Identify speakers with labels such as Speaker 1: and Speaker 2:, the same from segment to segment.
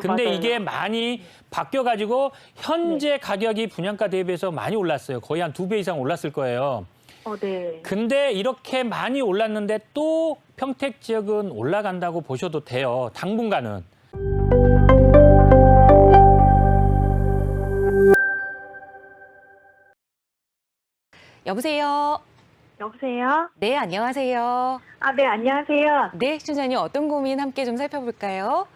Speaker 1: 근데
Speaker 2: 맞아요.
Speaker 1: 이게 많이 바뀌어가지고 현재 가격이 분양가 대비해서 많이 올랐어요. 거의 한 두 배 이상 올랐을 거예요.
Speaker 2: 어, 네.
Speaker 1: 근데 이렇게 많이 올랐는데 또 평택 지역은 올라간다고 보셔도 돼요. 당분간은.
Speaker 3: 여보세요.
Speaker 2: 여보세요?
Speaker 3: 네, 안녕하세요.
Speaker 2: 아, 네, 안녕하세요.
Speaker 3: 네, 시청자님 어떤 고민 함께 좀 살펴볼까요?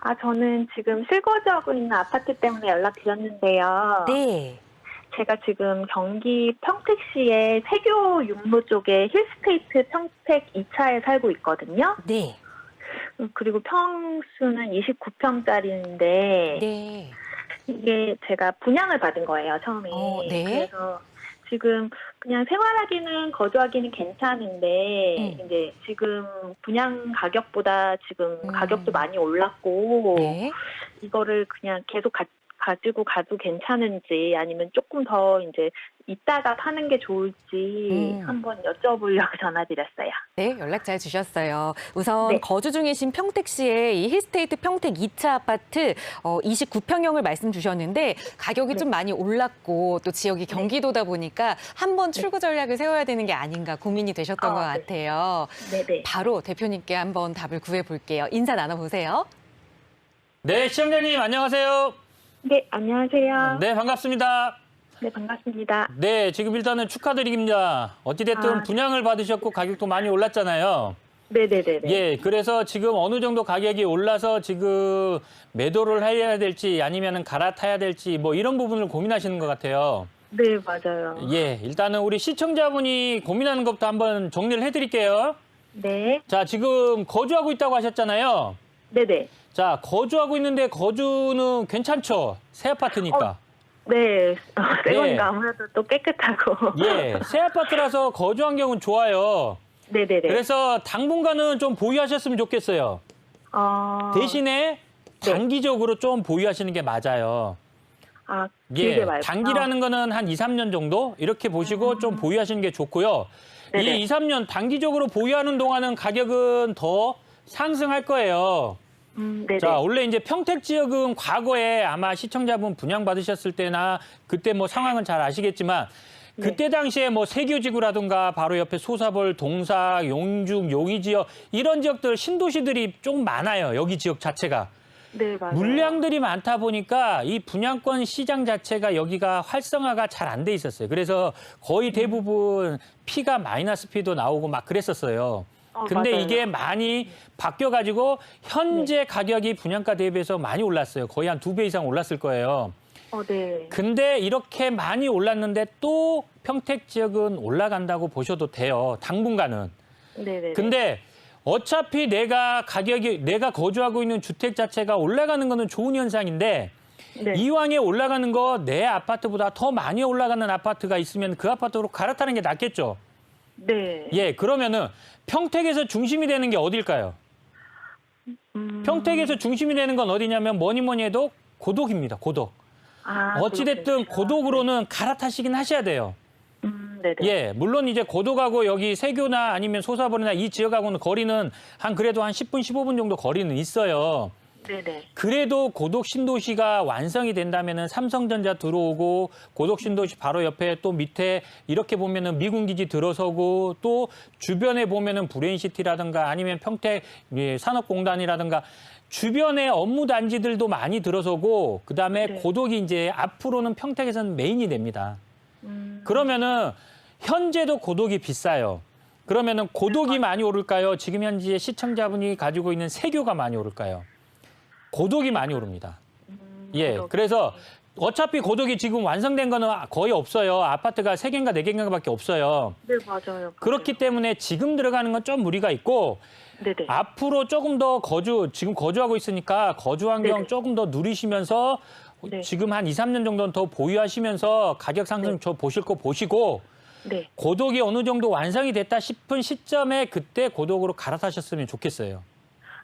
Speaker 2: 아, 저는 지금 실거주하고 있는 아파트 때문에 연락드렸는데요.
Speaker 3: 네.
Speaker 2: 제가 지금 경기 평택시의 세교 육로 쪽에 힐스테이트 평택 2차에 살고 있거든요.
Speaker 3: 네.
Speaker 2: 그리고 평수는 29평짜리인데
Speaker 3: 네.
Speaker 2: 이게 제가 분양을 받은 거예요, 처음에.
Speaker 3: 어, 네.
Speaker 2: 그래서 지금 그냥 생활하기는 거주하기는 괜찮은데
Speaker 3: 음.
Speaker 2: 이제 지금 분양 가격보다 지금
Speaker 3: 음.
Speaker 2: 가격도 많이 올랐고
Speaker 3: 네.
Speaker 2: 이거를 그냥 계속 가, 가지고 가도 괜찮은지 아니면 조금 더 이제 이따가 파는 게 좋을지
Speaker 3: 음.
Speaker 2: 한번 여쭤보려고 전화드렸어요.
Speaker 3: 네, 연락 잘 주셨어요. 우선
Speaker 2: 네.
Speaker 3: 거주 중이신 평택 시의 이 힐스테이트 평택 2차 아파트 어, 29평형을 말씀 주셨는데 가격이
Speaker 2: 네.
Speaker 3: 좀 많이 올랐고 또 지역이 경기도다 보니까 한번 출구 전략을 세워야 되는 게 아닌가 고민이 되셨던
Speaker 2: 아,
Speaker 3: 것
Speaker 2: 네.
Speaker 3: 같아요.
Speaker 2: 네네.
Speaker 3: 바로 대표님께 한번 답을 구해 볼게요. 인사 나눠 보세요.
Speaker 1: 네, 시청자님 안녕하세요.
Speaker 2: 네, 안녕하세요. 네,
Speaker 1: 네, 반갑습니다.
Speaker 2: 반갑습니다.
Speaker 1: 네, 지금 일단은 축하드립니다. 어찌됐든
Speaker 2: 아.
Speaker 1: 분양을 받으셨고 가격도 많이 올랐잖아요.
Speaker 2: 네네네네.
Speaker 1: 예, 그래서 지금 어느 정도 가격이 올라서 지금 매도를 해야 될지 아니면 갈아타야 될지 뭐 이런 부분을 고민하시는 것 같아요.
Speaker 2: 네, 맞아요.
Speaker 1: 예, 일단은 우리 시청자분이 고민하는 것부터 한번 정리를 해드릴게요.
Speaker 2: 네,
Speaker 1: 자, 지금 거주하고 있다고 하셨잖아요.
Speaker 2: 네네.
Speaker 1: 자, 거주하고 있는데 거주는 괜찮죠? 새 아파트니까.
Speaker 2: 네, 어, 새
Speaker 1: 네.
Speaker 2: 거니까 아무래도 또 깨끗하고.
Speaker 1: 예, 새 아파트라서 거주 환경은 좋아요.
Speaker 2: 네네네.
Speaker 1: 그래서 당분간은 좀 보유하셨으면 좋겠어요.
Speaker 2: 어,
Speaker 1: 대신에
Speaker 2: 네.
Speaker 1: 장기적으로 좀 보유하시는 게 맞아요.
Speaker 2: 아, 길게
Speaker 1: 예,
Speaker 2: 말고.
Speaker 1: 단기라는 거는 한 2, 3년 정도 이렇게 보시고 좀 보유하시는 게 좋고요.
Speaker 2: 음. 네네.
Speaker 1: 이 2, 3년 단기적으로 보유하는 동안은 가격은 더 상승할 거예요.
Speaker 2: 음.
Speaker 1: 자, 원래 이제 평택 지역은 과거에 아마 시청자분 분양 받으셨을 때나 그때 뭐 상황은 잘 아시겠지만
Speaker 2: 네.
Speaker 1: 그때 당시에 뭐 세교지구라든가 바로 옆에 소사벌, 동사, 용중, 용이 지역 이런 지역들 신도시들이 좀 많아요. 여기 지역 자체가.
Speaker 2: 네, 맞아요.
Speaker 1: 물량들이 많다 보니까 이 분양권 시장 자체가 여기가 활성화가 잘 안 돼 있었어요. 그래서 거의 대부분 피가 마이너스 피도 나오고 막 그랬었어요.
Speaker 2: 어,
Speaker 1: 근데
Speaker 2: 맞아요.
Speaker 1: 이게 많이 바뀌어가지고 현재 가격이 분양가 대비해서 많이 올랐어요. 거의 한 두 배 이상 올랐을 거예요.
Speaker 2: 어, 네.
Speaker 1: 근데 이렇게 많이 올랐는데 또 평택 지역은 올라간다고 보셔도 돼요. 당분간은.
Speaker 2: 네네.
Speaker 1: 근데 어차피 내가 가격이 내가 거주하고 있는 주택 자체가 올라가는 거는 좋은 현상인데
Speaker 2: 네.
Speaker 1: 이왕에 올라가는 거 내 아파트보다 더 많이 올라가는 아파트가 있으면 그 아파트로 갈아타는 게 낫겠죠.
Speaker 2: 네.
Speaker 1: 예, 그러면은 평택에서 중심이 되는 게 어딜까요?
Speaker 2: 음,
Speaker 1: 평택에서 중심이 되는 건 어디냐면 뭐니 뭐니 해도 고독입니다. 고독.
Speaker 2: 아,
Speaker 1: 어찌됐든. 고독으로는 갈아타시긴 하셔야 돼요.
Speaker 2: 음, 네네.
Speaker 1: 예, 물론 이제 고독하고 여기 세교나 아니면 소사벌이나 이 지역하고는 거리는 한 그래도 한 10분, 15분 정도 거리는 있어요.
Speaker 2: 네네.
Speaker 1: 그래도 고독 신도시가 완성이 된다면은 삼성전자 들어오고 고독 신도시 바로 옆에 또 밑에 이렇게 보면은 미군 기지 들어서고 또 주변에 보면은 브레인시티라든가 아니면 평택 예, 산업공단이라든가 주변에 업무 단지들도 많이 들어서고 그다음에
Speaker 2: 네.
Speaker 1: 고독이 이제 앞으로는 평택에서는 메인이 됩니다.
Speaker 2: 음,
Speaker 1: 그러면은 현재도 고독이 비싸요. 그러면은 고독이 많이 오를까요? 지금 현재 시청자분이 가지고 있는 세교가 많이 오를까요? 고독이 많이 오릅니다.
Speaker 2: 음,
Speaker 1: 예,
Speaker 2: 그렇-
Speaker 1: 그래서 어차피 고독이 지금 완성된 거는 거의 없어요. 아파트가 세개인가네개인가밖에 없어요.
Speaker 2: 네, 맞아요.
Speaker 1: 그렇기 때문에 지금 들어가는 건 좀 무리가 있고
Speaker 2: 네네.
Speaker 1: 앞으로 조금 더 거주 지금 거주하고 있으니까 거주 환경
Speaker 2: 네네.
Speaker 1: 조금 더 누리시면서
Speaker 2: 네.
Speaker 1: 지금 한 2, 3년 정도는 더 보유하시면서 가격 상승
Speaker 2: 네.
Speaker 1: 저 보실 거 보시고
Speaker 2: 네.
Speaker 1: 고독이 어느 정도 완성이 됐다 싶은 시점에 그때 고독으로 갈아타셨으면 좋겠어요.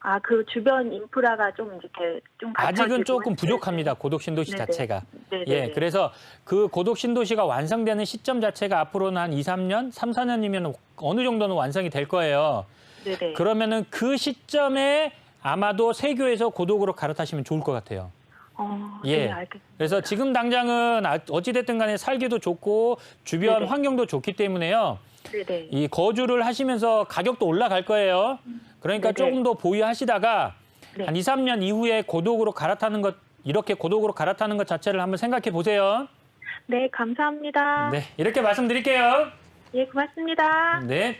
Speaker 2: 아, 그 주변 인프라가 좀 이렇게 좀
Speaker 1: 아직은 조금 부족합니다. 고독 신도시
Speaker 2: 네네.
Speaker 1: 자체가.
Speaker 2: 때. 네네.
Speaker 1: 예, 그래서 그 고독 신도시가 완성되는 시점 자체가 앞으로는 한 2, 3년, 3, 4년이면 어느 정도는 완성이 될 거예요.
Speaker 2: 네네.
Speaker 1: 그러면은 그 시점에 아마도 세교에서 고독으로 갈아타시면 좋을 것 같아요.
Speaker 2: 어,
Speaker 1: 예.
Speaker 2: 네.
Speaker 1: 그래서 지금 당장은 아- 어찌됐든 간에 살기도 좋고 주변
Speaker 2: 네네.
Speaker 1: 환경도 좋기 때문에요.
Speaker 2: 네네.
Speaker 1: 이 거주를 하시면서 가격도 올라갈 거예요. 그러니까
Speaker 2: 네네.
Speaker 1: 조금 더 보유하시다가
Speaker 2: 네.
Speaker 1: 한 2, 3년 이후에 고독으로 갈아타는 것 이렇게 고독으로 갈아타는 것 자체를 한번 생각해 보세요.
Speaker 2: 네, 감사합니다.
Speaker 1: 네, 이렇게 말씀드릴게요.
Speaker 2: 예, 고맙습니다.
Speaker 1: 네.